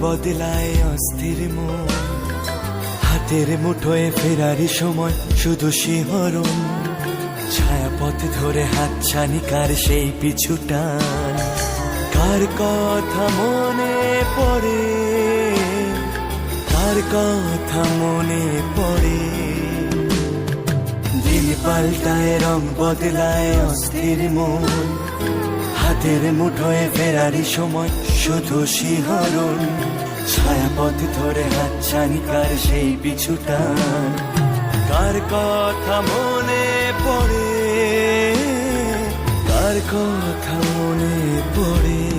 বদলায় অস্থির হাতের মুঠোয় ফেরারি সময়, শুধু শিহরণ। ছায়াপথ ধরে হাত ছানিকার সেই পিছুটান কার কথা মনে পড়ে? কার কথা মনে পড়ে? দিন পাল্টায় রং বদলায় অস্থির মন। হাতের মুঠোয় ফেরারি সময় শুধু শিহরণ, ছায়াপথ ধরে হাতছানি কার সেই পিছুটা। কার কথা মনে পড়ে কার কথা মনে পড়ে।